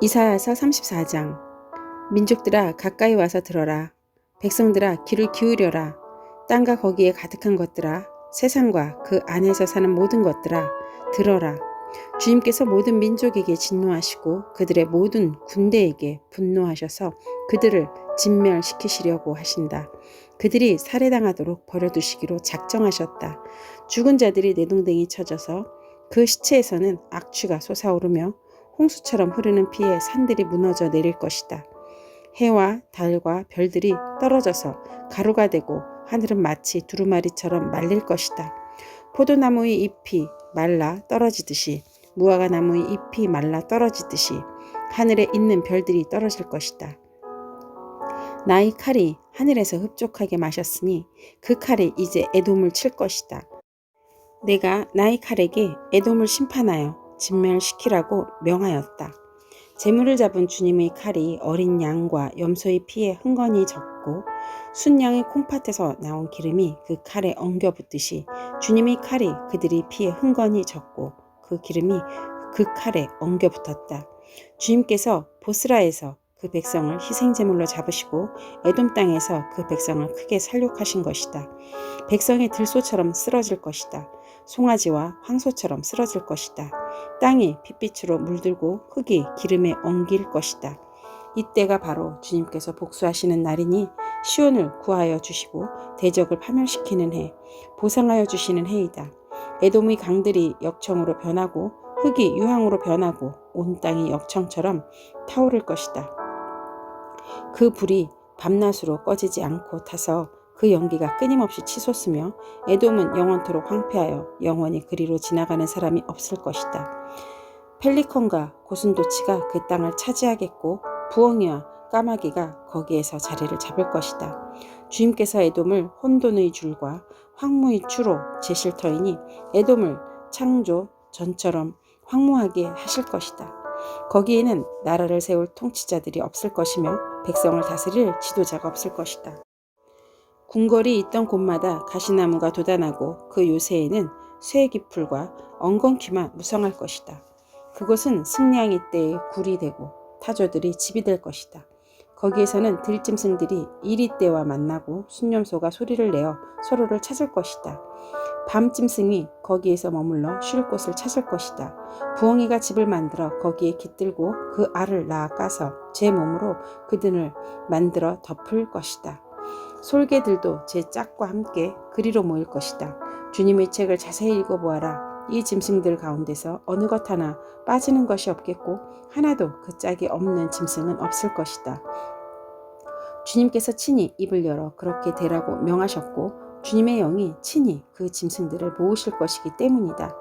이사야서 34장 민족들아 가까이 와서 들어라 백성들아 귀를 기울여라 땅과 거기에 가득한 것들아 세상과 그 안에서 사는 모든 것들아 들어라 주님께서 모든 민족에게 진노하시고 그들의 모든 군대에게 분노하셔서 그들을 진멸시키시려고 하신다. 그들이 살해당하도록 버려두시기로 작정하셨다. 죽은 자들이 내동댕이 쳐져서 그 시체에서는 악취가 솟아오르며 홍수처럼 흐르는 피에 산들이 무너져 내릴 것이다. 해와 달과 별들이 떨어져서 가루가 되고 하늘은 마치 두루마리처럼 말릴 것이다. 포도나무의 잎이 말라 떨어지듯이 무화과 나무의 잎이 말라 떨어지듯이 하늘에 있는 별들이 떨어질 것이다. 나의 칼이 하늘에서 흡족하게 마셨으니 그 칼에 이제 애돔을 칠 것이다. 내가 나의 칼에게 애돔을 심판하여 진멸시키라고 명하였다. 재물을 잡은 주님의 칼이 어린 양과 염소의 피에 흥건히 젖고 순양의 콩팥에서 나온 기름이 그 칼에 엉겨 붙듯이 주님의 칼이 그들이 피에 흥건히 젖고 그 기름이 그 칼에 엉겨 붙었다. 주님께서 보스라에서 그 백성을 희생제물로 잡으시고 에돔 땅에서 그 백성을 크게 살육하신 것이다. 백성의 들소처럼 쓰러질 것이다. 송아지와 황소처럼 쓰러질 것이다. 땅이 핏빛으로 물들고 흙이 기름에 엉길 것이다. 이때가 바로 주님께서 복수하시는 날이니 시온을 구하여 주시고 대적을 파멸시키는 해, 보상하여 주시는 해이다. 에돔의 강들이 역청으로 변하고 흙이 유황으로 변하고 온 땅이 역청처럼 타오를 것이다. 그 불이 밤낮으로 꺼지지 않고 타서 그 연기가 끊임없이 치솟으며 에돔은 영원토록 황폐하여 영원히 그리로 지나가는 사람이 없을 것이다. 펠리컨과 고순도치가 그 땅을 차지하겠고 부엉이와 까마귀가 거기에서 자리를 잡을 것이다. 주님께서 에돔을 혼돈의 줄과 황무의 추로 제실 터이니 에돔을 창조 전처럼 황무하게 하실 것이다. 거기에는 나라를 세울 통치자들이 없을 것이며 백성을 다스릴 지도자가 없을 것이다. 궁궐이 있던 곳마다 가시나무가 돋아나고 그 요새에는 쇠기풀과 엉겅퀴만 무성할 것이다. 그곳은 승냥이 때의 굴이 되고 타조들이 집이 될 것이다. 거기에서는 들짐승들이 이리떼와 만나고 순념소가 소리를 내어 서로를 찾을 것이다. 밤짐승이 거기에서 머물러 쉴 곳을 찾을 것이다. 부엉이가 집을 만들어 거기에 깃들고 그 알을 낳아 까서 제 몸으로 그들을 만들어 덮을 것이다. 솔개들도 제 짝과 함께 그리로 모일 것이다. 주님의 책을 자세히 읽어보아라. 이 짐승들 가운데서 어느 것 하나 빠지는 것이 없겠고 하나도 그 짝이 없는 짐승은 없을 것이다. 주님께서 친히 입을 열어 그렇게 되라고 명하셨고 주님의 영이 친히 그 짐승들을 모으실 것이기 때문이다.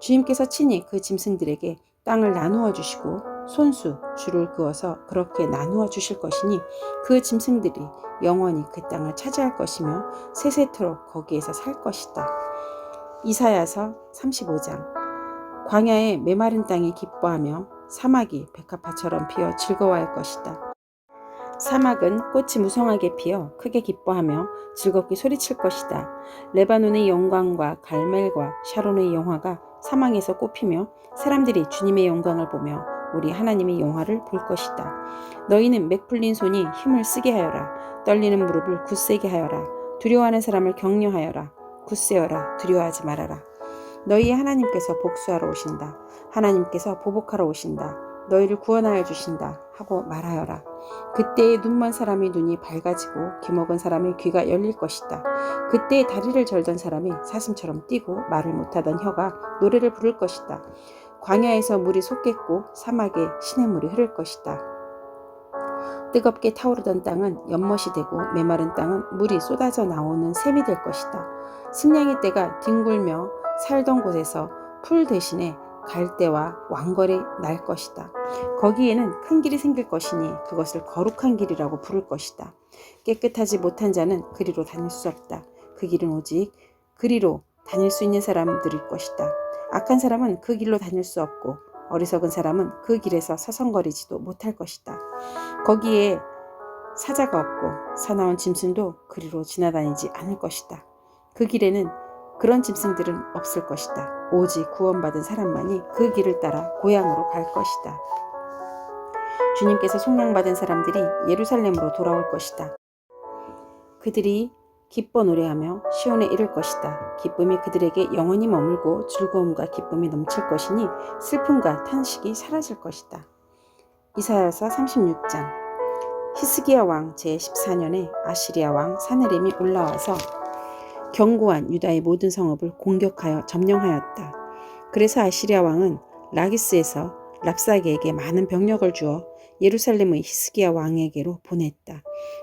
주님께서 친히 그 짐승들에게 땅을 나누어 주시고 손수 줄을 그어서 그렇게 나누어 주실 것이니 그 짐승들이 영원히 그 땅을 차지할 것이며 세세토록 거기에서 살 것이다. 이사야서 35장 광야의 메마른 땅이 기뻐하며 사막이 백합화처럼 피어 즐거워할 것이다. 사막은 꽃이 무성하게 피어 크게 기뻐하며 즐겁게 소리칠 것이다. 레바논의 영광과 갈멜과 샤론의 영화가 사망에서 꽃피며 사람들이 주님의 영광을 보며 우리 하나님의 영화를 볼 것이다. 너희는 맥풀린 손이 힘을 쓰게 하여라. 떨리는 무릎을 굳세게 하여라. 두려워하는 사람을 격려하여라. 굳세어라. 두려워하지 말아라. 너희 하나님께서 복수하러 오신다. 하나님께서 보복하러 오신다. 너희를 구원하여 주신다 하고 말하여라. 그때에 눈먼 사람의 눈이 밝아지고 귀먹은 사람의 귀가 열릴 것이다. 그때에 다리를 절던 사람이 사슴처럼 뛰고 말을 못하던 혀가 노래를 부를 것이다. 광야에서 물이 솟겠고 사막에 시냇물이 흐를 것이다. 뜨겁게 타오르던 땅은 연못이 되고 메마른 땅은 물이 쏟아져 나오는 샘이 될 것이다. 승냥이 떼가 뒹굴며 살던 곳에서 풀 대신에 갈대와 왕걸이 날 것이다. 거기에는 큰 길이 생길 것이니 그것을 거룩한 길이라고 부를 것이다. 깨끗하지 못한 자는 그리로 다닐 수 없다. 그 길은 오직 그리로 다닐 수 있는 사람들일 것이다. 악한 사람은 그 길로 다닐 수 없고 어리석은 사람은 그 길에서 서성거리지도 못할 것이다. 거기에 사자가 없고 사나운 짐승도 그리로 지나다니지 않을 것이다. 그 길에는 그런 짐승들은 없을 것이다. 오직 구원받은 사람만이 그 길을 따라 고향으로 갈 것이다. 주님께서 속량받은 사람들이 예루살렘으로 돌아올 것이다. 그들이 기뻐 노래하며 시온에 이를 것이다. 기쁨이 그들에게 영원히 머물고 즐거움과 기쁨이 넘칠 것이니 슬픔과 탄식이 사라질 것이다. 이사야서 36장 히스기야 왕 제14년에 아시리아 왕 사네림이 올라와서 견고한 유다의 모든 성읍을 공격하여 점령하였다. 그래서 아시리아 왕은 라기스에서 랍사게에게 많은 병력을 주어 예루살렘의 히스기야 왕에게로 보냈다.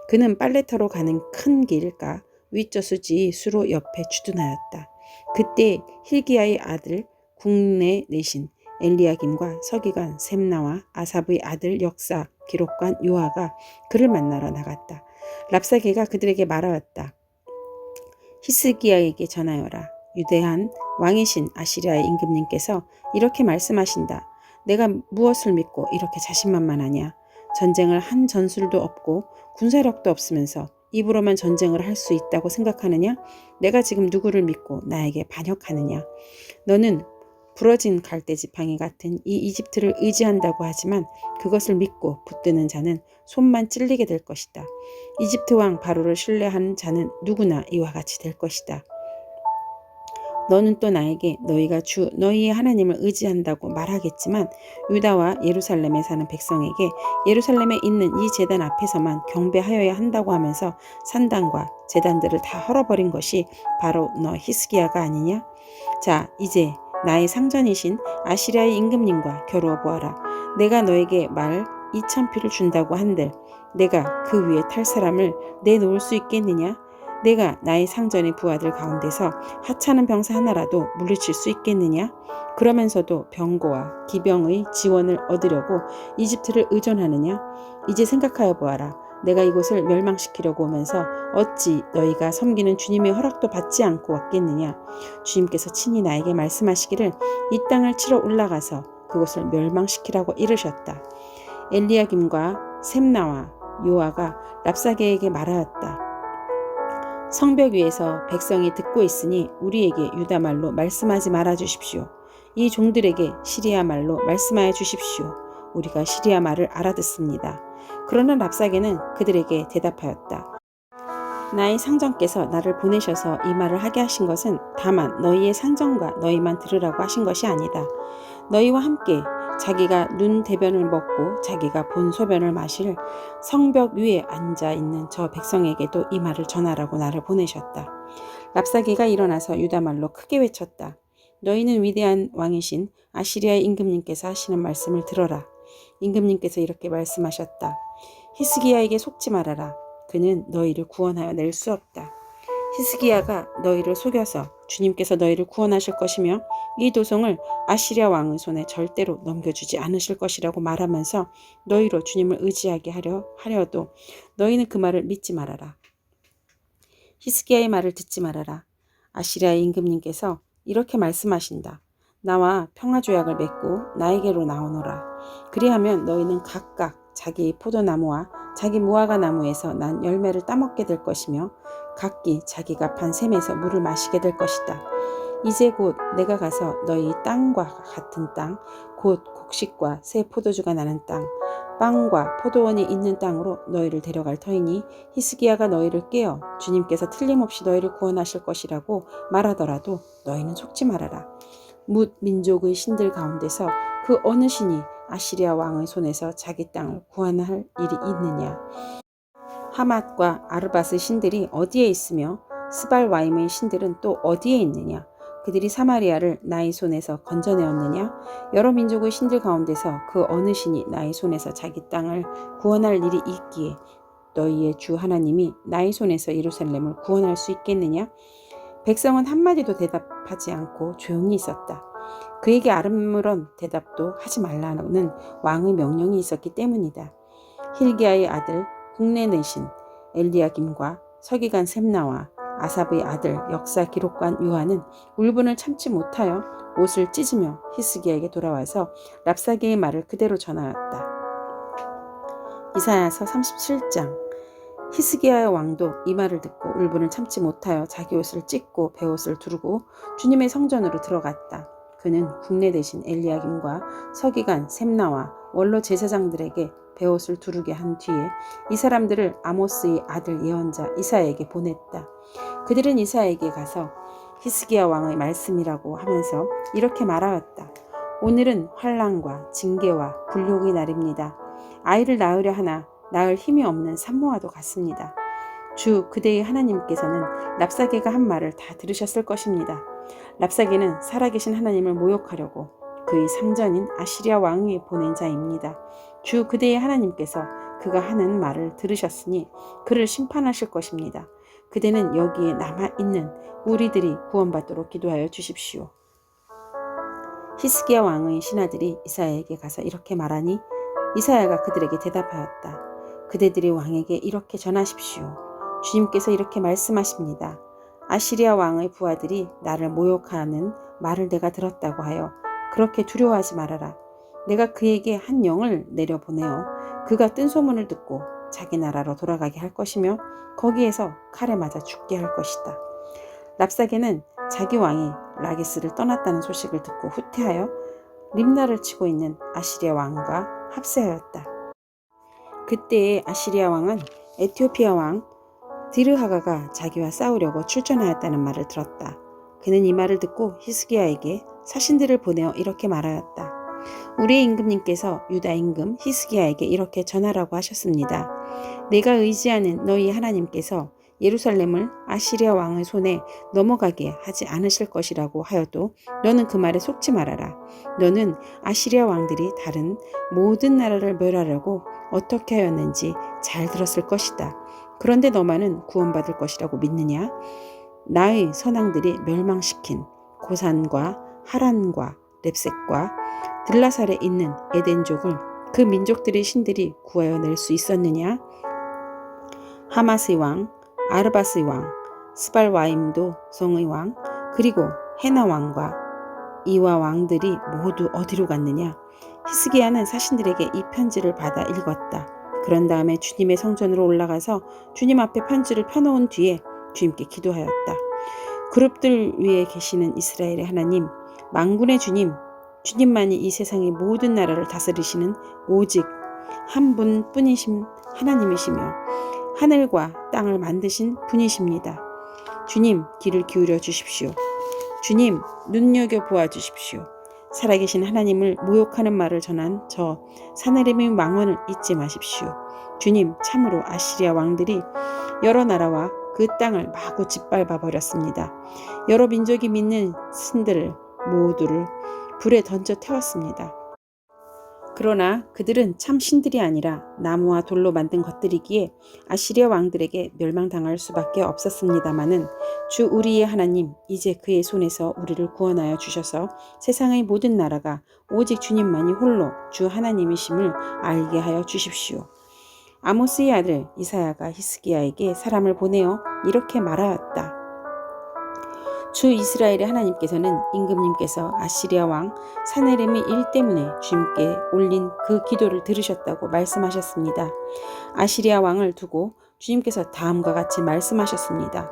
그는 빨래터로 가는 큰 길가 윗저수지 수로 옆에 주둔하였다. 그때 힐기야의 아들 국내 내신 엘리야김과 서기관 셈나와 아삽의 아들 역사 기록관 요아가 그를 만나러 나갔다. 랍사게가 그들에게 말하였다. 히스기야에게 전하여라. 유대한 왕이신 아시리아의 임금님께서 이렇게 말씀하신다. 내가 무엇을 믿고 이렇게 자신만만하냐? 전쟁을 한 전술도 없고 군사력도 없으면서 입으로만 전쟁을 할 수 있다고 생각하느냐? 내가 지금 누구를 믿고 나에게 반역하느냐? 너는 부러진 갈대 지팡이 같은 이 이집트를 의지한다고 하지만 그것을 믿고 붙드는 자는 손만 찔리게 될 것이다. 이집트 왕 바로를 신뢰하는 자는 누구나 이와 같이 될 것이다. 너는 또 나에게 너희가 주 너희의 하나님을 의지한다고 말하겠지만 유다와 예루살렘에 사는 백성에게 예루살렘에 있는 이 제단 앞에서만 경배하여야 한다고 하면서 산당과 제단들을 다 헐어버린 것이 바로 너 히스기야가 아니냐? 자, 이제 나의 상전이신 아시리아의 임금님과 겨루어 보아라. 내가 너에게 말 2천 피를 준다고 한들 내가 그 위에 탈 사람을 내놓을 수 있겠느냐? 내가 나의 상전의 부하들 가운데서 하찮은 병사 하나라도 물리칠 수 있겠느냐? 그러면서도 병고와 기병의 지원을 얻으려고 이집트를 의존하느냐? 이제 생각하여 보아라. 내가 이곳을 멸망시키려고 오면서 어찌 너희가 섬기는 주님의 허락도 받지 않고 왔겠느냐? 주님께서 친히 나에게 말씀하시기를 이 땅을 치러 올라가서 그곳을 멸망시키라고 이르셨다. 엘리야김과 셈나와 요아가 랍사게에게 말하였다. 성벽 위에서 백성이 듣고 있으니 우리에게 유다 말로 말씀하지 말아 주십시오. 이 종들에게 시리아 말로 말씀하여 주십시오. 우리가 시리아 말을 알아듣습니다. 그러나 랍사게는 그들에게 대답하였다. 나의 상전께서 나를 보내셔서 이 말을 하게 하신 것은 다만 너희의 상전과 너희만 들으라고 하신 것이 아니다. 너희와 함께 자기가 눈 대변을 먹고 자기가 본 소변을 마실 성벽 위에 앉아 있는 저 백성에게도 이 말을 전하라고 나를 보내셨다. 랍사기가 일어나서 유다말로 크게 외쳤다. 너희는 위대한 왕이신 아시리아의 임금님께서 하시는 말씀을 들어라. 임금님께서 이렇게 말씀하셨다. 히스기야에게 속지 말아라. 그는 너희를 구원하여 낼 수 없다. 히스기야가 너희를 속여서 주님께서 너희를 구원하실 것이며 이 도성을 아시리아 왕의 손에 절대로 넘겨주지 않으실 것이라고 말하면서 너희로 주님을 의지하게 하려 하려도 너희는 그 말을 믿지 말아라. 히스기야의 말을 듣지 말아라. 아시리아의 임금님께서 이렇게 말씀하신다. 나와 평화 조약을 맺고 나에게로 나오너라. 그리하면 너희는 각각 자기 포도나무와 자기 무화과 나무에서 난 열매를 따먹게 될 것이며 각기 자기가 판 샘에서 물을 마시게 될 것이다. 이제 곧 내가 가서 너희 땅과 같은 땅, 곧 곡식과 새 포도주가 나는 땅, 빵과 포도원이 있는 땅으로 너희를 데려갈 터이니 히스기야가 너희를 깨어 주님께서 틀림없이 너희를 구원하실 것이라고 말하더라도 너희는 속지 말아라. 뭇 민족의 신들 가운데서 그 어느 신이 아시리아 왕의 손에서 자기 땅을 구원할 일이 있느냐. 하맛과 아르밧의 신들이 어디에 있으며 스발와임의 신들은 또 어디에 있느냐. 그들이 사마리아를 나의 손에서 건져내었느냐? 여러 민족의 신들 가운데서 그 어느 신이 나의 손에서 자기 땅을 구원할 일이 있기에 너희의 주 하나님이 나의 손에서 예루살렘을 구원할 수 있겠느냐? 백성은 한마디도 대답하지 않고 조용히 있었다. 그에게 아름무런 대답도 하지 말라는 왕의 명령이 있었기 때문이다. 힐기야의 아들 국내 내신 엘리야김과 서기관 셈나와 아삽의 아들 역사 기록관 요한은 울분을 참지 못하여 옷을 찢으며 히스기야에게 돌아와서 랍사게의 말을 그대로 전하였다. 이사야서 37장 히스기야의 왕도 이 말을 듣고 울분을 참지 못하여 자기 옷을 찢고 베옷을 두르고 주님의 성전으로 들어갔다. 그는 국내 대신 엘리야김과 서기관 셈나와 원로 제사장들에게 베옷을 두르게 한 뒤에 이 사람들을 아모스의 아들 예언자 이사야에게 보냈다. 그들은 이사야에게 가서 히스기야 왕의 말씀이라고 하면서 이렇게 말하였다. 오늘은 환란과 징계와 굴욕의 날입니다. 아이를 낳으려 하나 낳을 힘이 없는 산모와도 같습니다. 주 그대의 하나님께서는 랍사게가 한 말을 다 들으셨을 것입니다. 랍사게는 살아계신 하나님을 모욕하려고 그의 상전인 아시리아 왕이 보낸 자입니다. 주 그대의 하나님께서 그가 하는 말을 들으셨으니 그를 심판하실 것입니다. 그대는 여기에 남아 있는 우리들이 구원받도록 기도하여 주십시오. 히스기야 왕의 신하들이 이사야에게 가서 이렇게 말하니 이사야가 그들에게 대답하였다. 그대들이 왕에게 이렇게 전하십시오. 주님께서 이렇게 말씀하십니다. 아시리아 왕의 부하들이 나를 모욕하는 말을 내가 들었다고 하여 그렇게 두려워하지 말아라. 내가 그에게 한 영을 내려보내어 그가 뜬 소문을 듣고 자기 나라로 돌아가게 할 것이며 거기에서 칼에 맞아 죽게 할 것이다. 랍사게는 자기 왕이 라게스를 떠났다는 소식을 듣고 후퇴하여 림나를 치고 있는 아시리아 왕과 합세하였다. 그때의 아시리아 왕은 에티오피아 왕 디르하가가 자기와 싸우려고 출전하였다는 말을 들었다. 그는 이 말을 듣고 히스기야에게 사신들을 보내어 이렇게 말하였다. 우리의 임금님께서 유다 임금 히스기야에게 이렇게 전하라고 하셨습니다. 내가 의지하는 너희 하나님께서 예루살렘을 아시리아 왕의 손에 넘어가게 하지 않으실 것이라고 하여도 너는 그 말에 속지 말아라. 너는 아시리아 왕들이 다른 모든 나라를 멸하려고 어떻게 하였는지 잘 들었을 것이다. 그런데 너만은 구원받을 것이라고 믿느냐? 나의 선왕들이 멸망시킨 고산과 하란과 렙색과 들라살에 있는 에덴족을 그 민족들의 신들이 구하여 낼 수 있었느냐? 하마스의 왕, 아르바스의 왕, 스발와임도 성의 왕, 그리고 헤나 왕과 이와 왕들이 모두 어디로 갔느냐? 히스기야는 사신들에게 이 편지를 받아 읽었다. 그런 다음에 주님의 성전으로 올라가서 주님 앞에 편지를 펴놓은 뒤에 주님께 기도하였다. 그룹들 위에 계시는 이스라엘의 하나님, 망군의 주님, 주님만이 이 세상의 모든 나라를 다스리시는 오직 한 분뿐이신 하나님이시며 하늘과 땅을 만드신 분이십니다. 주님, 귀를 기울여 주십시오. 주님, 눈여겨 보아 주십시오. 살아계신 하나님을 모욕하는 말을 전한 저 사내림의 망언을 잊지 마십시오. 주님, 참으로 아시리아 왕들이 여러 나라와 그 땅을 마구 짓밟아 버렸습니다. 여러 민족이 믿는 신들을 모두를 불에 던져 태웠습니다. 그러나 그들은 참 신들이 아니라 나무와 돌로 만든 것들이기에 아시리아 왕들에게 멸망당할 수밖에 없었습니다마는 주 우리의 하나님 이제 그의 손에서 우리를 구원하여 주셔서 세상의 모든 나라가 오직 주님만이 홀로 주 하나님이심을 알게 하여 주십시오. 아모스의 아들 이사야가 히스기야에게 사람을 보내어 이렇게 말하였다. 주 이스라엘의 하나님께서는 임금님께서 아시리아 왕 사네림의 일 때문에 주님께 올린 그 기도를 들으셨다고 말씀하셨습니다. 아시리아 왕을 두고 주님께서 다음과 같이 말씀하셨습니다.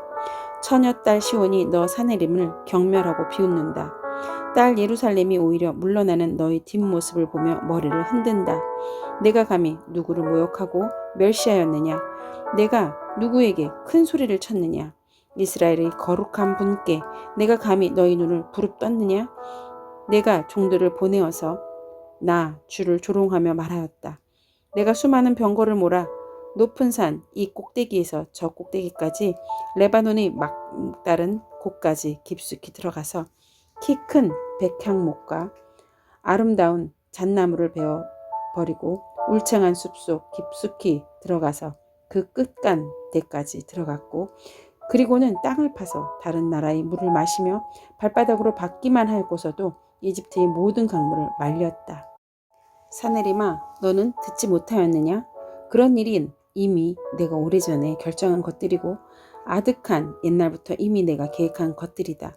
처녀 딸 시온이 너 사네림을 경멸하고 비웃는다. 딸 예루살렘이 오히려 물러나는 너의 뒷모습을 보며 머리를 흔든다. 내가 감히 누구를 모욕하고 멸시하였느냐? 내가 누구에게 큰 소리를 쳤느냐? 이스라엘의 거룩한 분께 내가 감히 너희 눈을 부릅떴느냐? 내가 종들을 보내어서 나 주를 조롱하며 말하였다. 내가 수많은 병거를 몰아 높은 산 이 꼭대기에서 저 꼭대기까지 레바논의 막다른 곳까지 깊숙이 들어가서 키 큰 백향목과 아름다운 잣나무를 베어 버리고 울창한 숲속 깊숙이 들어가서 그 끝간 데까지 들어갔고 그리고는 땅을 파서 다른 나라의 물을 마시며 발바닥으로 받기만 하고서도 이집트의 모든 강물을 말렸다. 사내리마, 너는 듣지 못하였느냐? 그런 일인 이미 내가 오래전에 결정한 것들이고 아득한 옛날부터 이미 내가 계획한 것들이다.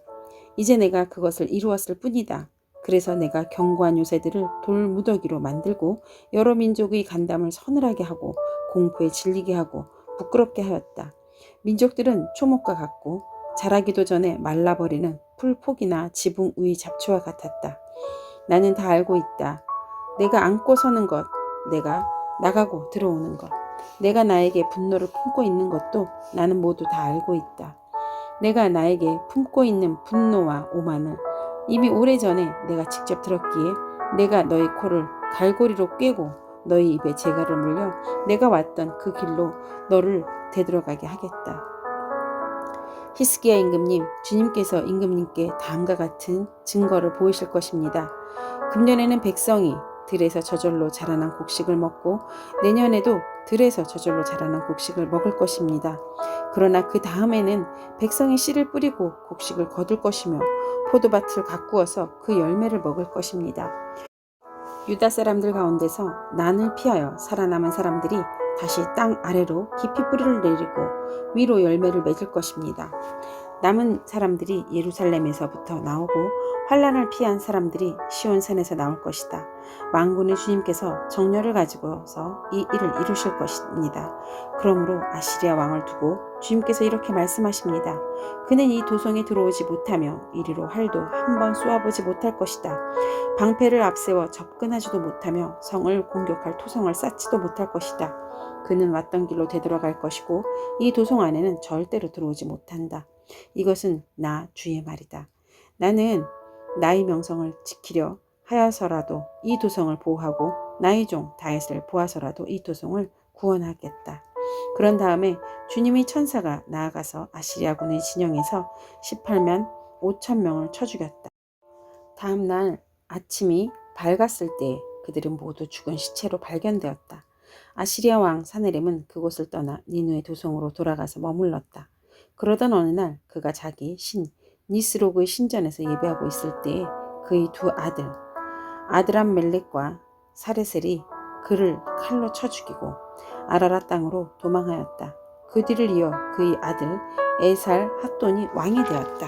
이제 내가 그것을 이루었을 뿐이다. 그래서 내가 견고한 요새들을 돌무더기로 만들고 여러 민족의 간담을 서늘하게 하고 공포에 질리게 하고 부끄럽게 하였다. 민족들은 초목과 같고 자라기도 전에 말라버리는 풀폭이나 지붕 위 잡초와 같았다. 나는 다 알고 있다. 내가 안고 서는 것, 내가 나가고 들어오는 것, 내가 나에게 분노를 품고 있는 것도 나는 모두 다 알고 있다. 내가 나에게 품고 있는 분노와 오만을 이미 오래전에 내가 직접 들었기에 내가 너희 코를 갈고리로 꿰고 너희 입에 재갈을 물려 내가 왔던 그 길로 너를 되돌아가게 하겠다. 히스기야 임금님, 주님께서 임금님께 다음과 같은 증거를 보이실 것입니다. 금년에는 백성이 들에서 저절로 자라난 곡식을 먹고 내년에도 들에서 저절로 자라난 곡식을 먹을 것입니다. 그러나 그 다음에는 백성이 씨를 뿌리고 곡식을 거둘 것이며 포도밭을 가꾸어서 그 열매를 먹을 것입니다. 유다 사람들 가운데서 난을 피하여 살아남은 사람들이 다시 땅 아래로 깊이 뿌리를 내리고 위로 열매를 맺을 것입니다. 남은 사람들이 예루살렘에서부터 나오고 환란을 피한 사람들이 시온산에서 나올 것이다. 망군의 주님께서 정렬을 가지고서 이 일을 이루실 것입니다. 그러므로 아시리아 왕을 두고 주님께서 이렇게 말씀하십니다. 그는 이 도성에 들어오지 못하며 이리로 활도 한 번 쏘아보지 못할 것이다. 방패를 앞세워 접근하지도 못하며 성을 공격할 토성을 쌓지도 못할 것이다. 그는 왔던 길로 되돌아갈 것이고 이 도성 안에는 절대로 들어오지 못한다. 이것은 나 주의 말이다. 나는 나의 명성을 지키려 하여서라도 이 도성을 보호하고 나의 종 다윗을 보아서라도 이 도성을 구원하겠다. 그런 다음에 주님의 천사가 나아가서 아시리아군의 진영에서 18만 5천 명을 쳐 죽였다. 다음 날 아침이 밝았을 때 그들은 모두 죽은 시체로 발견되었다. 아시리아 왕 사네림은 그곳을 떠나 니누의 도성으로 돌아가서 머물렀다. 그러던 어느 날 그가 자기 신 니스로그의 신전에서 예배하고 있을 때에 그의 두 아들 아드람 멜렉과 사레셀이 그를 칼로 쳐 죽이고 아라라 땅으로 도망하였다. 그 뒤를 이어 그의 아들 에살 핫돈이 왕이 되었다.